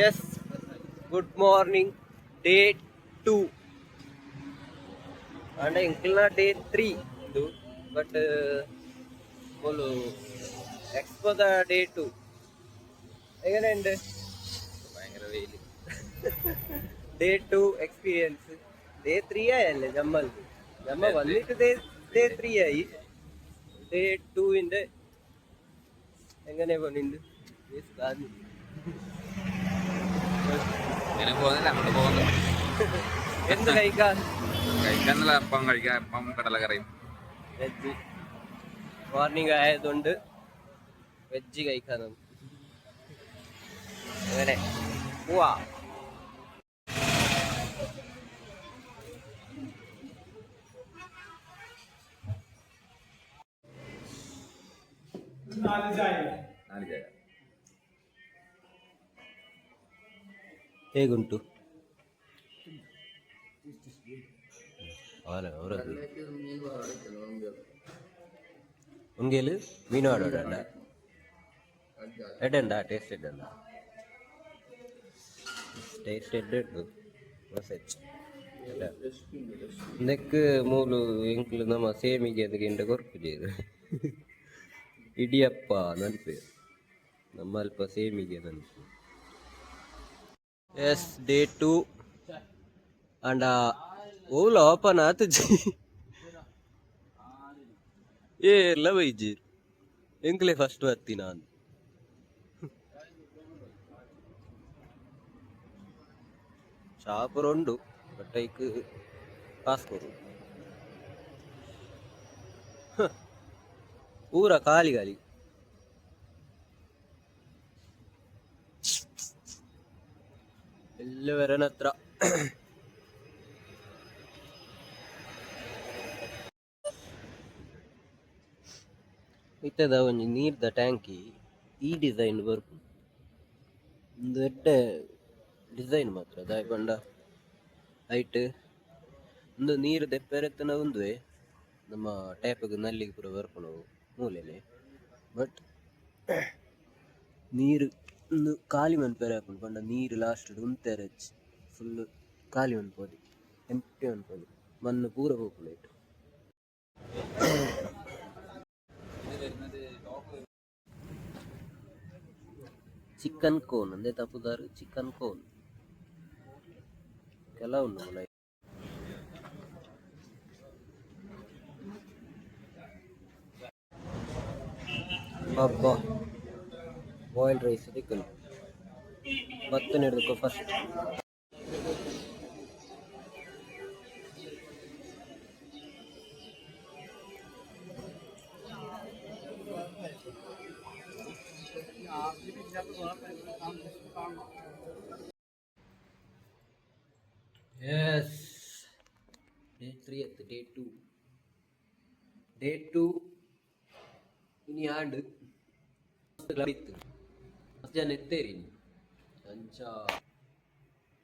yes good morning day two ಅಂಡ ಇಂಕ್ಲಿನ day three ಇದು but ಮೊಲು ಎಕ್ಸ್ಪೋದ day two എങ്ങനെയുണ്ട് ഭയങ്കര വെയില് day two experience day three ആയല്ലേ ജമ്മൽ ജമ്മ വന്നിട്ട് ഡേ ഡേ ത്രീ ആയി ഡേ ടുവിന്റെ എങ്ങനെ പണിണ്ട് ഇങ്ങനെ പോകുന്നില്ല അങ്ങോട്ട് പോകുന്നു. എന്ത് കഴിക്കാൻ? കഴിക്കാന്നല്ല അപ്പം കഴിക്കാം അപ്പം കടലക്കറിയും. വെജ്. മോർണിംഗ് ആയതുകൊണ്ട് വെജ് കഴിക്കാൻ അങ്ങനെ പോവാ. നാല് ചായ. ಹೇಗುಂಟು ಅವರ ಅವರದ್ದು ಉಂಗೇಲು ಮೀನು ಆಡೋಡಂಡ ಎಡ್ಡಂಡ ಟೇಸ್ಟ್ ಎಡ್ಡಂಡ ಟೇಸ್ಟ್ ಎಡ್ಡು ಮಸಚ್ ನೆಕ್ ಮೂಲು ಎಂಕ್ಲು ನಮ್ಮ ಸೇಮಿಗೆ ಅದಕ್ಕೆ ಕೊರ್ಪು ಜೇರು ಇಡಿಯಪ್ಪ ನನ್ಪೆ ನಮ್ಮ ಅಲ್ಪ ಸೇಮಿಗೆ ನನ್ಪು S day two and Ola open ಆತಜಿ ಏ ಎಲ್ಲ ಬೈಜಿ ಎಂಕ್ಲೆ ಫಸ್ಟ್ ಬರ್ತಿ ನಾನು ಶಾಪರ್ ಉಂಡು ಬಟ್ ಐಕ್ ಪಾಸ್ ಕೊಡು ಹ. ಎಲ್ಲವರನ ಹತ್ರ. ಇತ್ತದ ಒಂಜಿ ನೀರ್ದ ಟ್ಯಾಂಕಿ ಈ ಡಿಸೈನ್ ಬರ್ಪು ದೊಡ್ಡ ಡಿಸೈನ್ ಮಾತ್ರ ದಾಯ್ ಪಂಡ ಹೈಟ್ ಒಂದು ನೀರು ದೆಪ್ಪೆರೆತ್ತನ ಒಂದುವೆ. ನಮ್ಮ ಟ್ಯಾಪಿಗೆ ನಲ್ಲಿಗೆ ಪೂರ ಬರ್ಪುನು ಮೂಲೆನೆ. ಬಟ್ ನೀರು ಒಂದು ಖಾಲಿ ಮನ್ಪೇರೆ ಹಾಕೊಂಡು ಪಂಡ ನೀರು ಲಾಸ್ಟ್ ಉಂತೆರೆ ಫುಲ್ ಖಾಲಿ ಮನ್ಪೋದು ಎಂಟಿ ಮನ್ಪೋದು ಮಣ್ಣು ಪೂರ ಹೋಗ್ಲೈಟ್ ಚಿಕನ್ ಕೋನ್ ಅಂದೆ ತಪ್ಪುದಾರು ಚಿಕನ್ ಕೋನ್ ಕೆಲವು ಮಲ ಅಬ್ಬಾ. ಬಾಯ್ಲ್ ರೈಸ್ ದಿಕ್ಕಲು ಭತ್ತ ಹಿಡಿದುಕೋ ಫಸ್ಟ್ ಎಸ್ ಡೇ ತ್ರೀ ಅತ್ತು ಡೇ ಟು ಡೇ ಟು ಇನಿ ಆಂಡ್ ಇತ್ತು ಮಸ್ತ್ ಜನ ಇದ್ದೇರಿ ನೀವು? ಅಂಚ.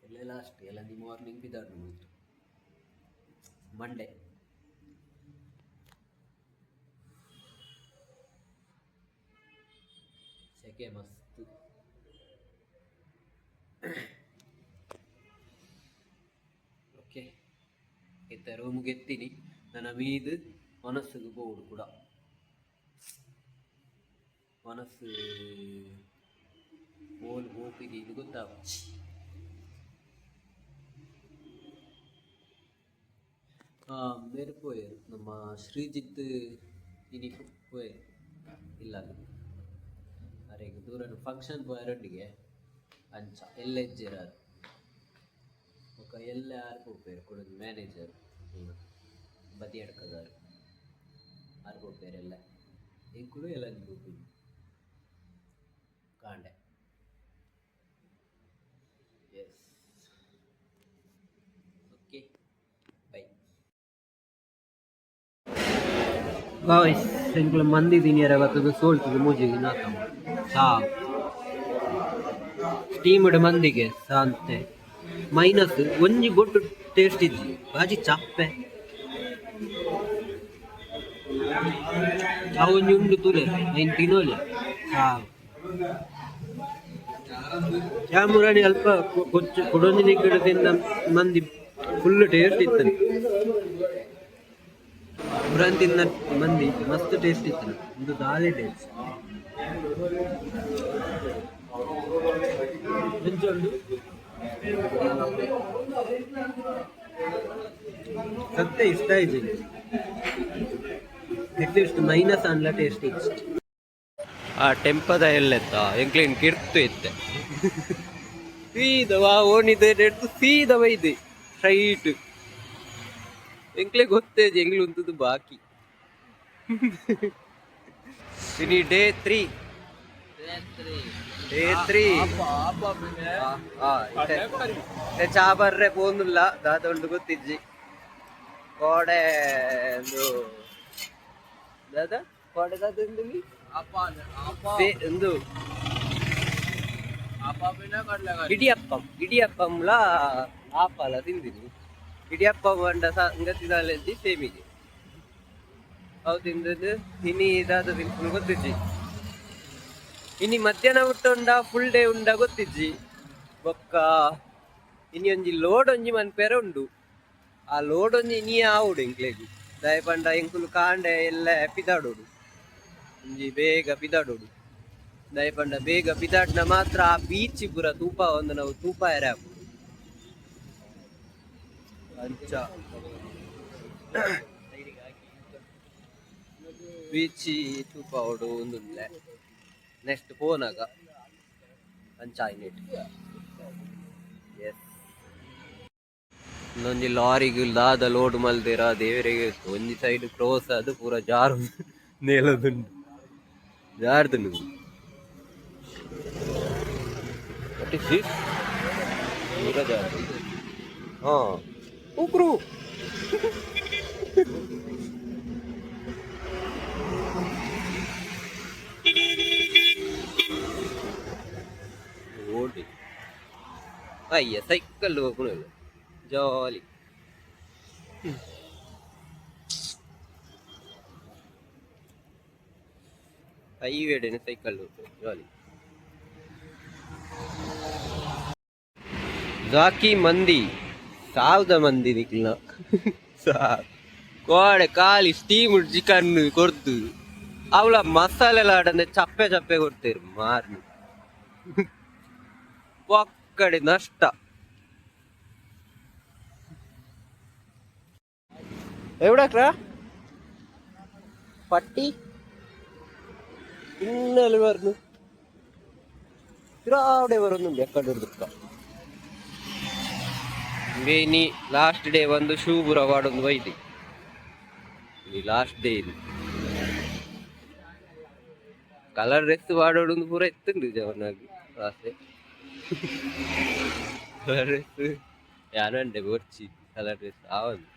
ಎಲ್ಲ ಲಾಸ್ಟ್ ಎಲ್ಲ ನಿಮ್ಮ ಮಾರ್ನಿಂಗ್ ಬಿದ್ದಾಡು ಮುಗಿತು ಮಂಡೇ ಸೆಕೆ ಮಸ್ತ್. ಓಕೆ ಇತ್ತ ರೂಮ್ಗೆ ಎತ್ತೀನಿ. ನನ್ನ ಮೀದ್ ಮನಸ್ಸಿಗೆ ಬೋರ್ಡ್ ಕೂಡ. ಮನಸ್ಸು ಓಲ್ ಹೋಪಿದೆ ಇದು ಗೊತ್ತಾಗ ಮೇರೆ ಪೋಯರು ನಮ್ಮ ಶ್ರೀಜಿತ್ ಇನಿ ಪೋಯರು ಇಲ್ಲ ಅರೆ ಈಗ ದೂರ ಫಂಕ್ಷನ್ ಪೋಯರೊಟ್ಟಿಗೆ ಅಂಚ ಎಲ್ಲ ಇಜ್ಜಿರಾರು ఒక ఎల్ ఆర్పో పేరు కూడా మేనేజర్ బతి ఎడకదారు ఆర్పో పేరు ఎల్ల ఇంకుడు ఎలా చూపి కాండే ಗಾಯ್ಸ್ ಎಂಕ್ಲ ಮಂದಿ ದಿನಿಯರ ಅವತ್ತದು ಸೋಲ್ತದು ಮೂಜಿಗೆ ನಾತಮ್ಮ ಸಾ. ಸ್ಟೀಮ್ಡ್ ಮಂದಿಗೆ ಸಾಂತೆ ಮೈನಸ್ ಒಂಜಿ ಬೊಟ್ಟು ಟೇಸ್ಟ್ ಇಜ್ಜಿ ಬಾಜಿ ಚಪ್ಪೆ. ಒಂಜಿ ಉಂಡು ತುಲೆ ಐನ್ ತಿನ್ನೋಲೆ ಹಾ ಚಾಮುರಾಣಿ ಅಲ್ಪ ಕೊಚ್ಚು ಕೊಡೊಂದಿನ ಕಡೆ ತಿಂದ ಮಂದಿ ಫುಲ್ ಟೇಸ್ಟ್ ಇತ್ತು ಬುರಾನ್ ತಿನ್ನ ಮಂದಿ ಮಸ್ತ್ ಟೇಸ್ಟ್ ಇತ್ತು ಇದು ದಾಲಿ ಟೇಸ್ಟ್ ಸತ್ಯ ಇಷ್ಟ ಇದೆ ಅಟ್ಲೀಸ್ಟ್ ಮೈನಸ್ ಅನ್ಲ ಟೇಸ್ಟ್ ಇಷ್ಟ ಆ ಟೆಂಪದ ಎಲ್ಲೆತ್ತ ಎಂಕ್ಲೇನ್ ಕಿರ್ತು ಇತ್ತೆ. ಸೀದವಾ ಓನಿದೆ ಸೀದವ ಇದೆ. ಸ್ಟ್ರೈಟ್ ಎಂಕ್ಲೆ ಗೊತ್ತೇ ಎಂಗ್ಲು ಅಂತದ್ದು ಬಾಕಿ. ಇನಿ ಡೇ ತ್ರೀ ಡೇ ತ್ರೀ ಚಾ ಬರ್ರೆ ಪೋನುಲ್ಲ. ದಾದೊಂಡು ಗೊತ್ತಿಜ್ಜಿ ಕೋಡೆ ಒಂದು ದಾದ ಕೋಡೆ ದಾದ ಒಂದು ಇಡಿಯಪ್ಪಂ. ಇಡಿಯಪ್ಪಂಲ ಆಪಲ ತಿಂದಿನಿ. ಇಡಿಯಪ್ಪಂ ಅಂಡ ಸಂಗತಿನಲ್ಲಿ ಸೇಮಿಗೆ. ಅವು ತಿಂದದ್ದು ಇನಿ ಇದಾದ ತಿಂತು ಗೊತ್ತಿಜ್ಜಿ ಇನಿ ಮಧ್ಯಾಹ್ನ ಊಟ ಉಂಡ ಫುಲ್ ಡೇ ಉಂಡ ಗೊತ್ತಿಜ್ಜಿ ಬೊಕ್ಕ ಇನಿ ಒಂಜಿ ಲೋಡ್ ಒಂಜಿ ಮನ್ಪೆರ ಉಂಡು. ಆ ಲೋಡ್ ಒಂಜಿ ಇನಿ ಆವುಡು ಎಂಕ್ಲೆಗ್ ದಯಪಂಡ ಎಂಕುಲು ಕಾಂಡೆ ಎಲ್ಲ ಪಿದಾಡೋಡು. ಒಂಜಿ ಬೇಗ ಪಿದಾಡೋಡು. ದಯಪಂಡ ಬೇಗ ಪಿದಾಡ್ನ ಮಾತ್ರ ಆ ಬೀಚ್ ಪುರ ತೂಪ ಒಂದು ನಾವು ತೂಪ ಎರೆ ಹಾಕುದು ಅಂಚ ಬೀಚಿ ತೂಪ ಹೊಡು ಒಂದು ನೆಕ್ಸ್ಟ್ ಪೋನಾಗ. ಅಂಚ ಆಯ್ನೆಟ್. ಎಸ್ ಇನ್ನೊಂದು ಲಾರಿಗೆ ದಾದ ಲೋಡ್ ಮಲ್ದಿರ, ದೇವರಿಗೆ ಒಂಜಿ ಸೈಡ್ ಕ್ರೋಸ್ ಅದು ಪೂರ ಜಾರು ನೇಲದುಂಡು ಜಾರ್ದುಂಡು? ಪೂರ ಜಾರು ಹಾ. ઉકરું ஓடி ஐய சைக்கிள் கூட ஜாலி ஹைவேடுன்னு சைக்கிள் ஜாலி ஜாக்கி மந்தி சாவுத மந்தி நிக்கலாம் சார் கோடை காலி ஸ்டீம் சிக்கன் கொடுத்து அவ்வளோ மசாலா அடந்து சப்பே சப்பே கொடுத்துரு மாறி. பொக்கடி நஷ்டம் எவ்வளோக்கா പട്ടി ഇന്നലെ പറഞ്ഞു ഇത്ര അവിടെ വരുന്നുണ്ട് എക്കാണ്ട് બેની ಲಾಸ್ಟ್ ಡೇ ಒಂದು ಶೂ ಬುರ ವಾಡೊಂದು ಒಯ್ದು ಈ ಲಾಸ್ಟ್ ಡೇ ಇದು ಕಲರ್ ಡ್ರೆಸ್ ವಾಡೋಡೊಂದು ಪೂರ ಎತ್ತುಂಡು ಜವನಾಗಿ ಆಸೆ ಕಲರ್ ಡ್ರೆಸ್ ಯಾನಂಡೆ ಬರ್ಚಿ ಕಲರ್ ಡ್ರೆಸ್ ಆವದು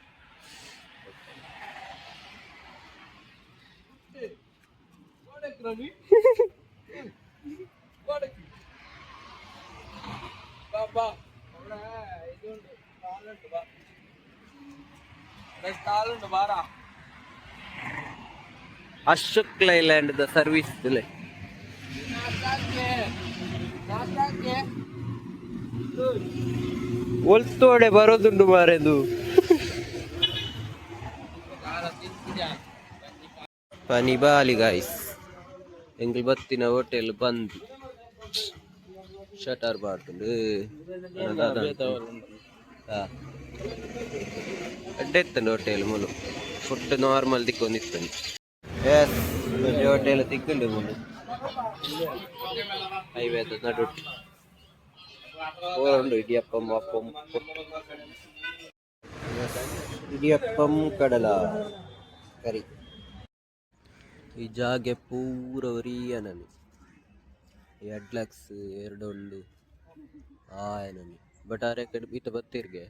ಬಾಬಾ ಅವಳ ಇದು ಅಶೋಕ್ ಲೈಲ್ಯಾಂಡ್ ದ ಸರ್ವಿಸ್ ಒಲ್ತೋಡೆ ಬರೋದುಂಡು ಮಾರೆದು ಪನಿ ಬಾಲಿ ಗಾಯ್ಸ್ ಎಂಗಲ್ ಬತ್ತಿನ ಹೋಟೆಲ್ ಬಂದು. Shutter ಬಾರ್ದುಂಡು ಅಡ್ಡೆತ್ತಂಡು hotel ಮುಲು food normal ದಿಕ್ಕೊಂದಿತ್ತಂಡು S hotel ತಿಕ್ಕುಂಡು ಮುಲು ಹೈವೇ ನಡು ಉಂಡು ಇಡಿಯಪ್ಪಂ ಅಪ್ಪಂ ಇಡಿಯಪ್ಪಂ ಕಡಲ ಕರಿ ಈ ಜಾಗೆ ಪೂರ ಒರಿಯನನು ಎಡ್ಲಕ್ಸ್ ಎರಡು ಉಂಡು ಆಯನನು ಬಟ್ ಆರೆ ಕಡೆ ಈತ ಬತ್ತಿರ್ಗೆ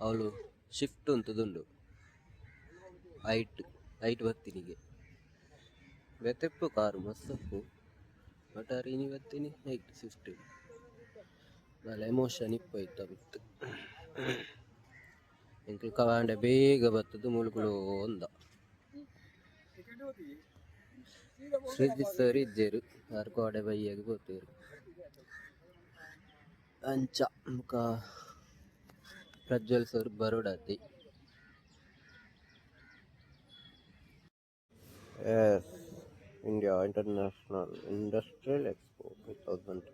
ಅವಳು ಶಿಫ್ಟ್ ಅಂತದುಂಡು ಐಟ್ ಐಟ್ ಬತ್ತಿನಿಗೆ ಬೆತೆಪ್ಪು ಕಾರು ಮಸ್ತಪ್ಪು ಬಟ್ ಆರೆ ಇನಿ ಬತ್ತೀನಿ ಐಟ್ ಶಿಫ್ಟ್ നല്ല ಎಮೋಷನ್ ಇಪ್ಪೈತ ಬಿತ್ತು ಎಂಕ್ಲು ಕವಾಂಡೆ ಬೇಗ ಬತ್ತದು ಮುಳುಗುಳು ಒಂದ ಸೃಜಿಸ್ತವ್ರು ಇದ್ದೇರು ಯಾರು ಗೋಡೆ ಬೈಯಾಗಿ ಗೊತ್ತೇರು అంచ ఒక Prajwal sir బరోడాది yes India International Industrial Expo two thousand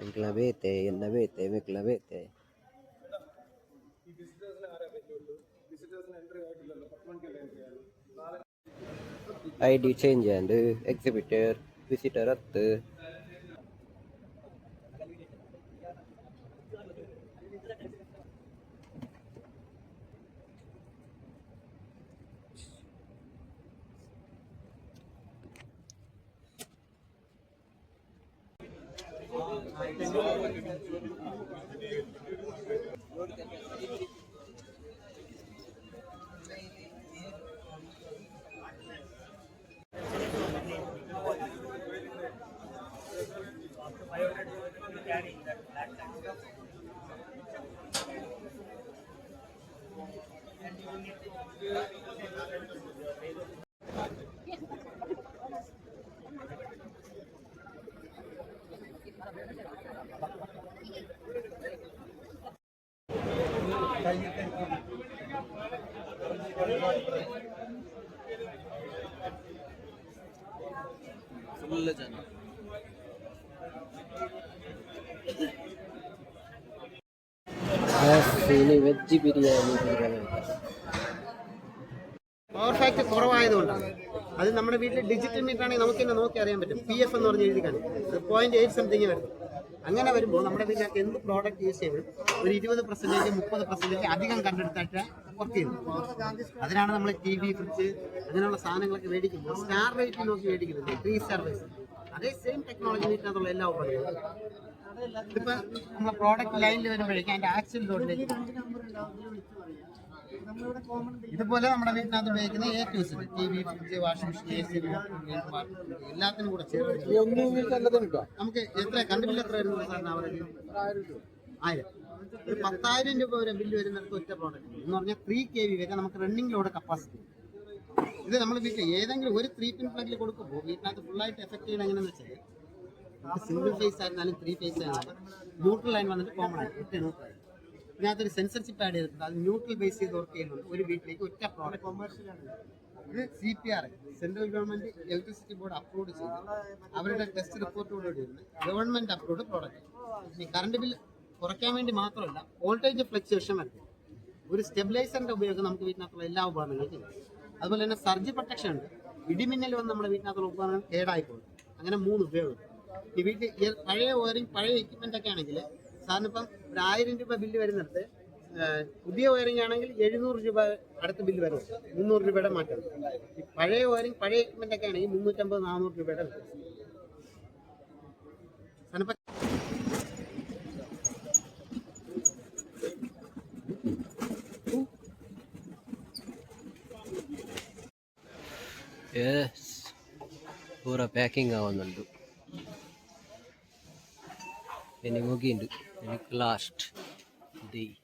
ఎంక్లవైతే ఎన్నవైతే మెక్లవైతే ID change and exhibitor visitor Athu factor കുറവായതുകൊണ്ടാണ്. അത് നമ്മുടെ വീട്ടിൽ ഡിജിറ്റൽ മീറ്റർ ആണെങ്കിൽ നമുക്ക് തന്നെ നോക്കി അറിയാൻ പറ്റും. പി എഫ് എന്ന് പറഞ്ഞ് എഴുതി കാണും പോയിന്റ് എയ്റ്റ് സംതിങ് വരും അങ്ങനെ വരുമ്പോൾ നമ്മുടെ വീട്ടിലേക്ക് എന്ത് പ്രോഡക്റ്റ് യൂസ് ചെയ്യും? ഒരു ഇരുപത് പെർസെന്റേജ് മുപ്പത് പെർസെന്റേജ് അധികം കണ്ടെടുത്തായിട്ട് വർക്ക് ചെയ്യുന്നത് അതിനാണ് നമ്മൾ ടി വി ഫ്രിഡ്ജ് അങ്ങനെയുള്ള സാധനങ്ങളൊക്കെ മേടിക്കുമ്പോൾ സ്റ്റാർ റേറ്റ് നോക്കി മേടിക്കുന്നത് ത്രീ സ്റ്റാർ ബേസ് അതേ സെയിം ടെക്നോളജി വീട്ടിനകത്തുള്ള എല്ലാ ഉപകരണങ്ങളും. ഇതിപ്പോൾ നമ്മുടെ പ്രോഡക്റ്റ് ലൈനിൽ വരുമ്പോഴേക്കും അതിന്റെ ആക്ച്വൽ ലോഡിലേക്ക് ഇതുപോലെ നമ്മുടെ വീട്ടിനകത്ത് ഉപയോഗിക്കുന്ന A to C T V fridge washing machine A C എല്ലാത്തിനും കൂടെ ചേർത്ത് നമുക്ക് എത്ര കറണ്ട് ബില്ല് എത്ര വരുന്നത് സാറിന് ആയിരം ഒരു പത്തായിരം രൂപ വരെ ബില്ല് വരുന്നിടത്ത് ഒറ്റ പ്രോഡക്റ്റ് എന്ന് പറഞ്ഞാൽ ത്രീ കെ വി വരെ നമുക്ക് റണ്ണിംഗ് ലോഡ് കപ്പാസിറ്റി ഇത് നമ്മൾ വീട്ടിൽ ഏതെങ്കിലും ഒരു ത്രീ പിൻ പ്ലഗിൽ കൊടുക്കുമ്പോൾ വീട്ടിനകത്ത് ഫുള്ളായിട്ട് എഫക്ട് ചെയ്യണം എങ്ങനെയെന്ന് വെച്ചാൽ സിംഗിൾ ഫേസ് ആയിരുന്നാലും ത്രീ ഫേസ് ആയിരുന്നാലും ന്യൂട്രൽ ലൈൻ വന്നിട്ട് കോമൺ ഒറ്റ ന്യൂട്രൽ ഇതിനകത്തൊരു സെൻസർഷിപ്പ് ആഡ് ചെയ്തിട്ടുണ്ട്. അത് ന്യൂട്രൽ ബേസ് ചെയ്ത് വർക്ക് ചെയ്യുന്നുണ്ട്. ഒരു വീട്ടിലേക്ക് ഒറ്റ പ്രോഡക്റ്റ് ഇത് C P R central government electricity board upload ചെയ്ത് അവരുടെ ടെസ്റ്റ് റിപ്പോർട്ടോടുകൂടി വരുന്ന ഗവൺമെന്റ് അപ്ലോഡ് പ്രോഡക്റ്റ് ഇനി കറണ്ട് ബിൽ കുറയ്ക്കാൻ വേണ്ടി മാത്രമല്ല വോൾട്ടേജ് ഫ്ലക്ച്വേഷൻ വരുന്നത് ഒരു സ്റ്റെബിലൈസറിന്റെ ഉപയോഗം നമുക്ക് വീട്ടിനകത്തുള്ള എല്ലാ ഉപകരണങ്ങൾക്കും അതുപോലെ തന്നെ സർജി പ്രൊട്ടക്ഷൻ ഉണ്ട്. ഇടിമിന്നൽ വന്ന് നമ്മുടെ വീട്ടിനകത്തുള്ള ഉപകരണം കേടായിക്കോളും അങ്ങനെ മൂന്ന് ഉപയോഗം. ഈ വീട്ടിൽ പഴയ വയറിംഗ് പഴയ എക്യുപ്മെന്റ് ഒക്കെ ആണെങ്കിൽ സാറിന് ഇപ്പം ഒരു ആയിരം രൂപ ബില്ല് വരുന്നിടത്ത് പുതിയ വയറിംഗ് ആണെങ്കിൽ എഴുന്നൂറ് രൂപ അടുത്ത ബില്ല് വരും. മുന്നൂറ് രൂപയുടെ മാറ്റം. പഴയ വയറിംഗ് പഴയ എക്യുപ്മെന്റ് ഒക്കെ ആണെങ്കിൽ മുന്നൂറ്റമ്പത് നാനൂറ് രൂപയുടെ സാറിനിപ്പം പാക്കിംഗ് ആവുന്നുണ്ട്. ഇനി മുಗಿയുണ്ട് reclassed the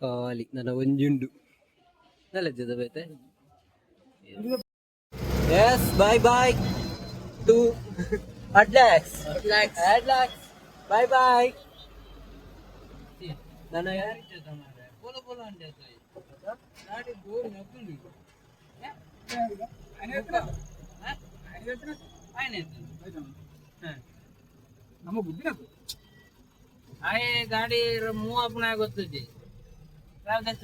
Kali na nawanjundu. Nalajja da bete. Yes, bye bye to Adlax. Adlax. Adlax. Bye bye. Nana yari chata mara. Bolo bolo ande chai. Nadi bo nakuli. Yeah. Yeah. Yeah. Yeah. Yeah. ಹೇಳ್ತೀನಿ ಆಯ್ನೆ ಹಾಂ ನಮಗೆ ಬುದ್ಧಿ ಅದು ಆಯ್ ಗಾಡಿ ಮೂವಪ್ಪನಾಗ ಗೊತ್ತಿದ್ದಿ ಯಾವ ದೇಶ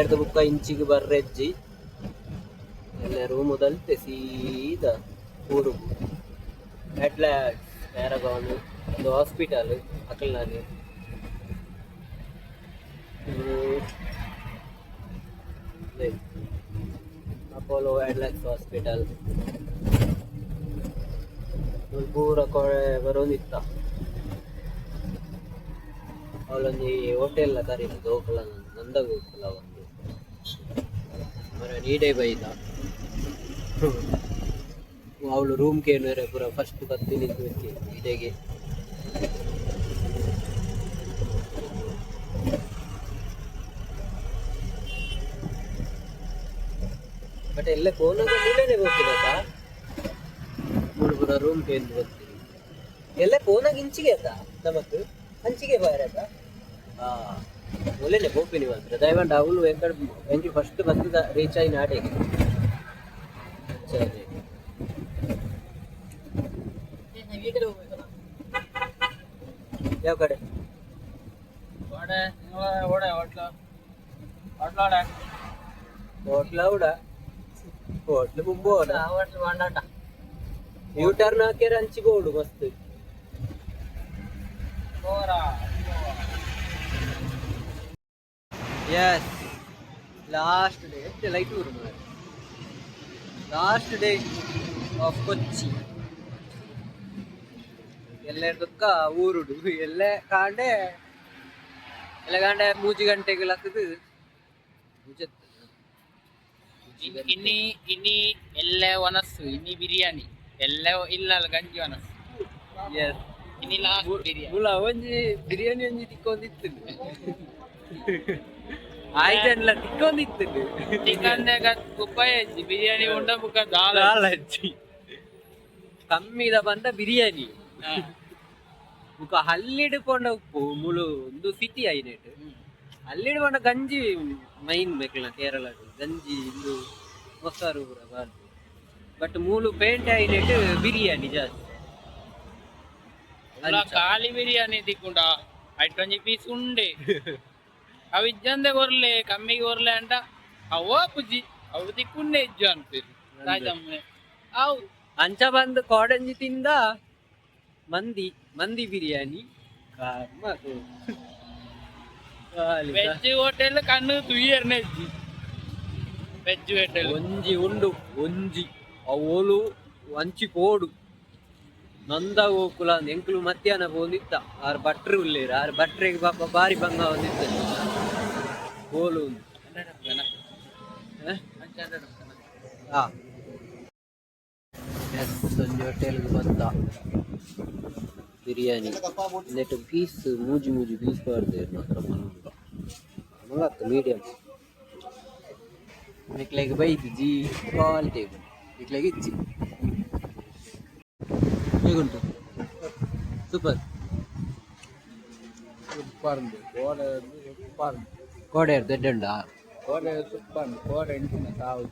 ಎಲ್ಲರದು ಬುಕ್ಕ ಇಂಚಿಗೆ ಬರ್ರೆಜ್ಜಿ room ಮುದಲ್ ಸೀದ ಊರು ಅಟ್ಲಾಸ್ ಪ್ಯಾರಗಾನ್ ಒಂದು ಹಾಸ್ಪಿಟಲ್ ಅಕಲ್ನಾಗೆ ಅಪೋಲೋ ಅಡ್ಲಾಕ್ಸ್ ಹಾಸ್ಪಿಟಲ್ ಪೂರ ಕೊಳೆ ಬರೋದಿತ್ತ. ಅವಳೊಂದು ಹೋಟೆಲ್ ಕರೀತದೆ ಗೋಕುಲ ನಂದ ಗೋಕುಲ ಒಂದು ಮರ ನೀಡೇ ಬೈದ ಅವಳು ರೂಮ್ ಕೇಳಿದ್ರೆ ಪೂರ ಫಸ್ಟ್ ಬತ್ತಿ ನಿಂತು ಇದೆಗೆ ಬಟ್ ಎಲ್ಲ ಮೂಲೆನೆ ಹೋಗ್ತಿದಕ್ಕ ಮೂರು ಪೂರ ರೂಮ್ ಕೇಂದ್ರ ಬರ್ತೀವಿ ಎಲ್ಲ ಕೋನಾಗ ಇಂಚಿಗೆ ಅದ ನಮಕ್ ಹಂಚಿಗೆ ಬಾರದ ಹಾ. ಒಳ್ಳೆನೆ ಹೋಗ್ತೀನಿ ಮಾತ್ರ ದಯವಂಡ ಅವಳು ಎಂಕಡ್ ಎಂಕಿ ಫಸ್ಟ್ ಬರ್ತದ ರೀಚ್ ಆಗಿ ನಾಡೆಗೆ ಸರಿ ಯಾವ ಕಡೆ ಓಡೆ ಓಡೆ hotel hotel ಓಡೆ hotel ಅವಡ hotel ಮುಂಬು hotel ಮಂಡಾಟ you turn ಹಾಕ್ಯಾರ ಹಂಚಿ ಬೋಡು ಮಸ್ತ್ ಬೋರ ಎಸ್ ಲಾಸ್ಟ್ ಡೇ ಎಷ್ಟು ಲೈಟ್ ಊರು ಲಾಸ್ಟ್ ಡೇ ಆಫ್ ಕೊಚ್ಚಿ ಎಲ್ಲದಕ್ಕ ಊರುಡು ಎಲ್ಲ ಕಾಂಡೆ ಎಲ್ಲ ಕಾಂಡೆ ಮೂಜಿ ಗಂಟೆಗೆ ಲಕ್ಕದು ಇನ್ನಿ ಇನ್ನಿ ಎಲ್ಲೆ ಒನಸ್ಸು ಇನ್ನಿ ಬಿರಿಯಾನಿ ಎಲ್ಲೆ ಇಲ್ಲ ಗಂಜಿ ಒನಸ್ಸು ಎಸ್ ಇನ್ನಿ ಲಾಸ್ಟ್ ಬಿರಿಯಾನಿ ಒಂಜಿ ಬಿರಿಯಾನಿ ಒಂಜಿ ತಿಕ್ಕೊಂದಿತ್ತು ಆಯ್ತಲ್ಲ ತಿಕ್ಕೊಂದಿತ್ತು ಚಿಕನ್ ಕುಪ್ಪಾಯ ಬಿರಿಯಾನಿ ಉಂಡ ಬುಕ್ಕ ದಾಲ್ ದಾಲಜ್ಜಿ ಕಮ್ಮಿದ ಬಂದ ಬಿರಿಯಾನಿ ಮುಖ ಹಲ್ಲಿಡು ಪೊಂಡ ಉಪ್ಪು ಮುಳು ಒಂದು ಸಿಟಿ ಐನೆಟ್ ಹಲ್ಲಿಡು ಪೊಂಡ ಗಂಜಿ ಮೈನ್ ಬೇಕಲ್ಲ ಕೇರಳ ಗಂಜಿ ಇಂದು ಮೊಸರು ಪೂರ ಬಾರ್ದು ಬಟ್ ಮೂಲು ಪೇಂಟ್ ಐನೆಟ್ ಬಿರಿಯಾನಿ ಜಾಸ್ತಿ ಉಲ್ಲ ಖಾಲಿ ಬಿರಿಯಾನಿ ತಿಕ್ಕೊಂಡ ಐಟೊಂಜಿ ಪೀಸ್ ಉಂಡೆ ಅವು ಇಜ್ಜಂದೆ ಕೊರ್ಲೆ ಕಮ್ಮಿಗೆ ಕೊರ್ಲೆ ಅಂಡ ಅವ ಪುಜಿ ಅವು ಕುನ್ನೆ ಇಜ್ಜು ಅಂತೀರಿ ರಾಜಮ್ಮನೆ. ಅವು. ಅಂಚ కోడంజి ಕೋಡಂಜಿ ತಿಂದ ಮಂದಿ ಮಂದಿ ಬಿರಿಯಾನಿ ವೆಜ್ ಹೋಟೆಲ್ ಕಣ್ಣು ತುಯ್ಯರ್ನೆ ವೆಜ್ ಹೋಟೆಲ್. ಒಂಜಿ ಉಂಡು ಒಂಜಿ. ಅವೋಲು ಅಂಚಿ ಕೋಡು. ನಂದ ಗೋಕುಲ ಎಂಕುಲು ಮಧ್ಯಾಹ್ನ ಬಂದಿತ್ತ ಆರ್ ಭಟ್ರು ಉಳ್ಳೇರು ಆರ್ ಭಟ್ರಿಗೆ ಪಾಪ ಬಾರಿ ಬಂಗ ಬಂದಿತ್ತ ಗೋಲು ಉಂದು ಹ? ಆ. ಎಸ್ ಸಂಜೆ ಹೋಟೆಲ್ಗೆ ಬಂದ ಬಿರಿಯಾನಿ ನೆಟ್ಟು ಪೀಸ್ ಮೂಜಿ ಮೂಜಿ ಪೀಸ್ ಮಾಡ್ದೆ ಮಾತ್ರ ಮಲಗ ಮಲತ್ತ ಮೀಡಿಯಂ ಇಟ್ಲಾಗಿ ಬೈದು ಜಿ ಕ್ವಾಲಿಟಿ ಇಟ್ಲಾಗಿ ಇಚ್ಚಿ ಹೇಗುಂಟು ಸೂಪರ್ ಸೂಪರ್ ಕೋಡೆ ಸೂಪರ್ ಕೋಡೆ ದೊಡ್ಡ ಕೋಡೆ ಸುಪ್ಪ ಕೋಡೆ ಎಂಟಿನ ತಾವು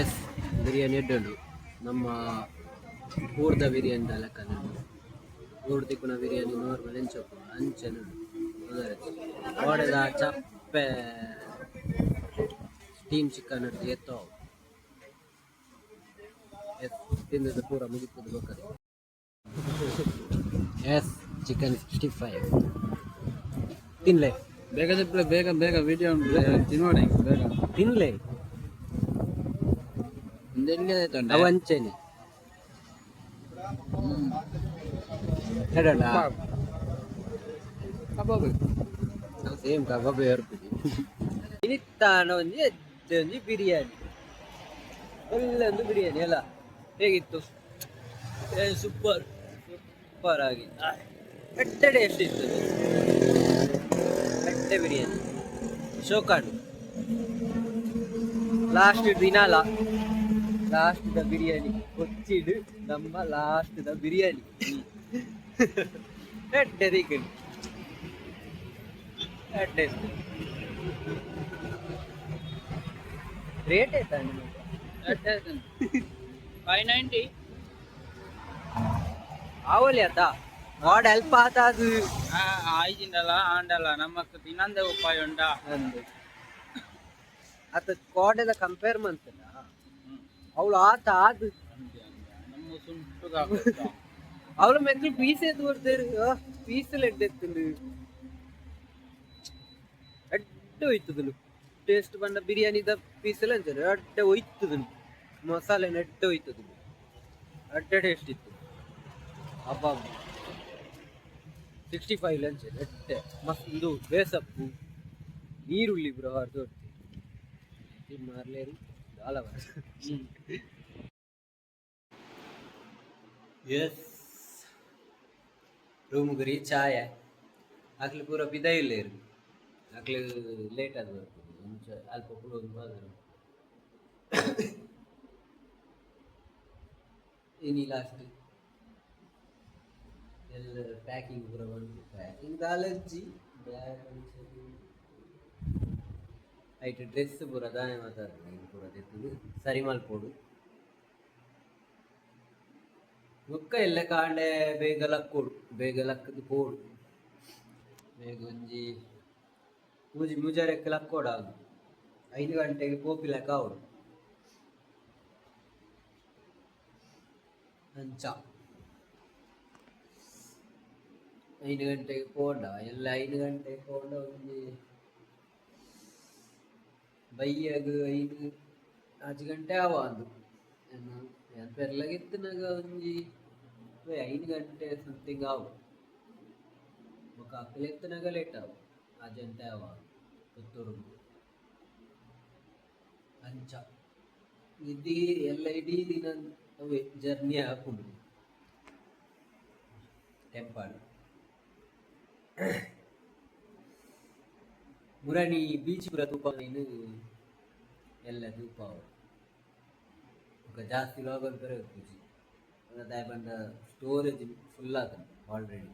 ಎಸ್ ಬಿರಿಯಾನಿ ಎಡ್ಡುಂಡು. ನಮ್ಮ ಊರ್ದ ಬಿರಿಯಾನಿ ಲೆಕ್ಕ ಊರ್ ತಿಕ್ಕುನ ಬಿರಿಯಾನಿ ನಾರ್ಮಲ್ ಎಂಚಪ್ಪ ಅಂಚೆನು ಕೋಡೆದ ಚಪ್ಪೆ ಸ್ಟೀಮ್ ಚಿಕನ್ ಹಿಡ್ದು ಎತ್ತೋ. ಎಸ್ ತಿಂದದ್ದು ಪೂರ ಮುಗಿತದ ಬೇಕಾದ್ರೆ ಎಸ್ ಚಿಕನ್ ಸಿಕ್ಸ್ಟಿ ಫೈವ್ ತಿನ್ಲೆ? ಬೇಗ ಚಪ್ಪಲೆ ಬೇಗ ಬೇಗ ವಿಡಿಯೋ ತಿನ್ನೋಣ ಬೇಗ ತಿನ್ಲೆ? ಅವಂಚೇನೆ. ಹೇಳೋಣ? ಕಬಾಬ್. ಸೇಮ್ ಕಬಾಬ್ ಹೇಳ್ಬಿಡಿ ಇನಿತ್ತಾನ ಒಂಜಿ ಒಂಜಿ ಬಿರಿಯಾನಿ. ಒಳ್ಳೊಂದು ಬಿರಿಯಾನಿ ಅಲ್ಲ? ಹೇಗಿತ್ತು? ಸೂಪರ್ ಸೂಪರ್ ಆಗಿ. ಇತ್ತು ಅದು. ಬೆಟ್ಟ ಬಿರಿಯಾನಿ. ಶೋಕಾಡು ಲಾಸ್ಟ್ ದಿನಾಲ ಲಾಸ್ಟ್ ದ ಬಿರಿಯಾನಿ. ಕೊಚ್ಚಿಡು ನಮ್ಮ ಲಾಸ್ಟ್ ದ ಬಿರಿಯಾನಿ. ಬೆಟ್ಟ ರೀಕಂಡು ಟೇಸ್ಟ್ ರೇಟ್ ಆಯ್ತಾ ಫೈವ್ ನೈಂಟಿ ಆವಲಿ ಆತ ವಾಡ್ ಹೆಲ್ಪ್ ಆತ ಆಯ್ತಿಂದಲ್ಲ ಆಂಡಲ್ಲ ನಮ್ಮಕ್ಕ ಇನ್ನೊಂದೇ ಉಪಾಯ ಉಂಡ ಅಂದು ಆತ ಕೋಡೆದ ಕಂಪೇರ್ ಮಂತಲ್ಲ ಅವಳು ಆತ ಅದು ನಮ್ಮ ಸುಂಟು ಅವಳು ಮೆತ್ತು ಪೀಸ್ ಎದ್ದು ಕೊಡ್ತೇರು ಪೀಸಲ್ಲಿ ಎಡ್ಡೆತ್ತುಂಡು ಅಡ್ಡ ಹೋಯ್ತದನು ಟೇಸ್ಟ್ ಬಂದ ಬಿರಿಯಾನಿದ ಪೀಸಲ್ಲಿ ಅಂತಾರೆ. ಅಡ್ಡೆ ಹೋಯ್ತದನು ಮಸಾಲೆ ನೆಡ್ಡ ಹೋಯ್ತದನು ಅಡ್ಡೆ ಟೇಸ್ಟ್ ಇತ್ತು. ಅಬ್ಬ ಸಿಕ್ಸ್ಟಿ ಫೈವ್ ಲಂಚ್ ನೆಟ್ಟೆ ಮಸ್ತ್ ಇದು ಬೇಸಪ್ಪು ನೀರುಳ್ಳಿ ಬ್ರೋ ಅದು ಮಾರ್ಲೇರು ದಾಲ ಎಸ್ ರೂಮ್ಗೆ ರೀಚ್ ಆಯ ಆಕ್ಲಿ ಪೂರ ಬಿದ ಇಲ್ಲ ಇರು ಆಕ್ಲಿ ಲೇಟ್ ಆದ ಬರ್ತದೆ ಒಂಚ ಅಲ್ಪ ಕುಡೋದು ಮಾತ್ರ ಇನಿ ಲಾಸ್ಟ್ ಎಲ್ಲ ಪ್ಯಾಕಿಂಗ್ ಪೂರ ಬಂತು ಪ್ಯಾಕಿಂಗ್ ಅಲರ್ಜಿ ಬ್ಯಾಗ್ ಐಟ್ ಡ್ರೆಸ್ ಪೂರ ದಾನೆ ಮಾತಾಡ್ತೀನಿ ಪೂರ ತೆತ್ತದು ಸರಿ ಮಲ್ಪೋಡು ಬೊಕ್ಕ ಎಲ್ಲ ಕಾಂಡೆ ಬೇಗ ಲಕ್ಕೋಡು ಬೇಗ ಲಕ್ಕದು ಪೋಡು ಬೇಗ ಒಂಜಿ ಮೂಜಿ ಮುಜಾರಕ್ಕೆ ಲಕ್ಕೋಡ ಅದು ಐದು ಗಂಟೆಗೆ ಪೋಪಿ ಲೆಕ್ಕ ಅವಡು ಅಂಚ ಐದು ಗಂಟೆಗೆ ಪೋಂಡ ಎಲ್ಲ ಐದು ಗಂಟೆಗೆ ಪೋಂಡ ಒಂಜಿ ಬೈಯಾಗ ಐದು ಆಚು ಗಂಟೆ ಆವ ಅಂದು ಪೆರ್ಲಗಿತ್ತನಾಗ ಒಂಜಿ ಏ ಐದು ಗಂಟೆ ಸಮಥಿಂಗ್ ಆವು ఒక అక్కలెత్తినాక లేట్ అవు అజంటే అవ పుత్తూరు ಅಂಚ ఇది ఎల్ఐడి ದಿನ ಜರ್ನಿ ಹಾಕೊಂಡು ಟೆಂಪಲ್ ಮುರಾಣಿ ಬೀಚ್ ಪುರ ತೂಪ ನೀನು ಎಲ್ಲ ತೂಪ ఒక ಜಾಸ್ತಿ ಲಾಗ್ ಅಂತ ಖುಷಿ ಅದಾಯ ಬಂದ ಸ್ಟೋರೇಜ್ ಫುಲ್ ಆತ ಆಲ್ರೆಡಿ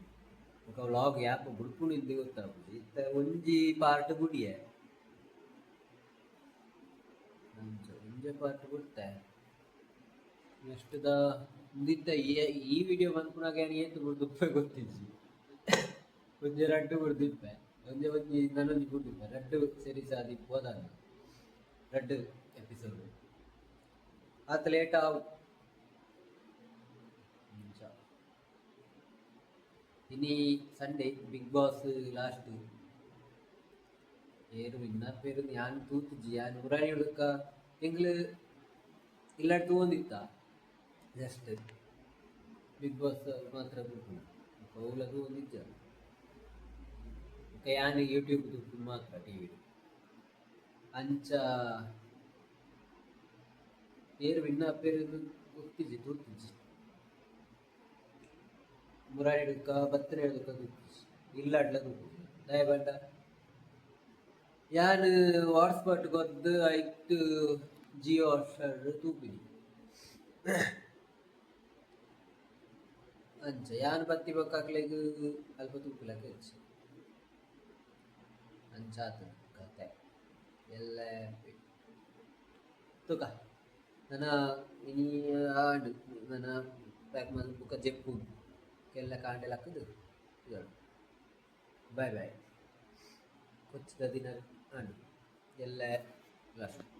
ఒక ವ್ಲಾಗ್ ಯಾಪ ಬುಡ್ಪುಣು ಇದ್ದು ಗೊತ್ತಾಗುದು ಇತ್ತ ಒಂಜಿ ಪಾರ್ಟ್ ಬುಡಿಯ ಒಂಜೆ ಪಾರ್ಟ್ ಬಿಡ್ತೆ ನೆಕ್ಸ್ಟ್ ದ ಮುಂದಿತ್ತ ಈ- ಈ ವಿಡಿಯೋ ಬಂದ್ಪುನಾಗ ಏನು ಏತು ಬಿಡ್ದುಪ್ಪೆ ಗೊತ್ತಿಜ್ಜಿ ಒಂಜೆ ರಡ್ಡು ಬಿಡ್ದಿಪ್ಪೆ ಒಂಜೆ ಒಂಜಿ ನನ್ನೊಂಜಿ ಬಿಡ್ದಿಪ್ಪೆ ರಡ್ಡು ಸರಿ ಸಾದಿ ಹೋದಾಗ ರಡ್ಡು ಎಪಿಸೋಡ್ ಆತ ಲೇಟ್ ಆವು ನಿಮಿಷ ಇನಿ ಸಂಡೇ ಬಿಗ್ ಬಾಸ್ ಲಾಸ್ಟ್ ಏರು ವಿನ್ನರ್ ಪೇರು ಯಾನ್ ತೂತಿಜ್ಜಿ ಯಾನ್ ಉರಾಣಿ ಹುಡುಕ ಎಂಗ್ಲು ಇಲ್ಲ ತೂಂದಿತ್ತ ಜಸ್ಟ್ ಬಿಗ್ ಬಾಸ್ ಮಾತ್ರ ಬಿಟ್ಟು ಪೌಲ ತೂಂದಿಜ್ಜ ಓಕೆ ಯಾನ್ ಯೂಟ್ಯೂಬ್ ಮಾತ್ರ ಟಿವಿ ಅಂಚ ಏರು ವಿನ್ನರ್ ಪೇರು ಗೊತ್ತಿಜ್ಜಿ ತೂತಿಜ್ಜಿ ಮುರಾರಿ ಹಿಡ್ಕ ಬತ್ತನೆ ಹಿಡ್ಕ ಇಲ್ಲ ಅಡ್ಲ ದಯ ಬಂಡ ಯಾನ್ ವಾಟ್ಸ್ಪಾಟ್ ಗೊದ್ದು ಐಟ್ ಜಿಯೋ ಹಾಟ್ಸ್ಟಾರ್ ತೂಪಿನಿ ಅಂಚ ಯಾನ್ ಬತ್ತಿ ಬಕ್ಕಾಕ್ಲೆಗ್ ಅಲ್ಪ ತೂಪಿಲಕ್ಕೆ ಹೆಚ್ಚು. ಅಂಚಾತ ಕತೆ. ಎಲ್ಲ ತುಕ. ನನ್ನ ಇನಿ ಆಡು, ನನ್ನ ಪ್ಯಾಕ್ ಮಾಡಿ ಬುಕ್ಕ ಜೆಪ್ಪು. ಎಲ್ಲ ಕಾಂಡೆ ಹಾಕುದು. ಬಾಯ್ ಬಾಯ್. ಕೊಚ್ಚಿದ ದಿನ ಆಡು. ಎಲ್ಲ ಲಾಸ್ಟ್.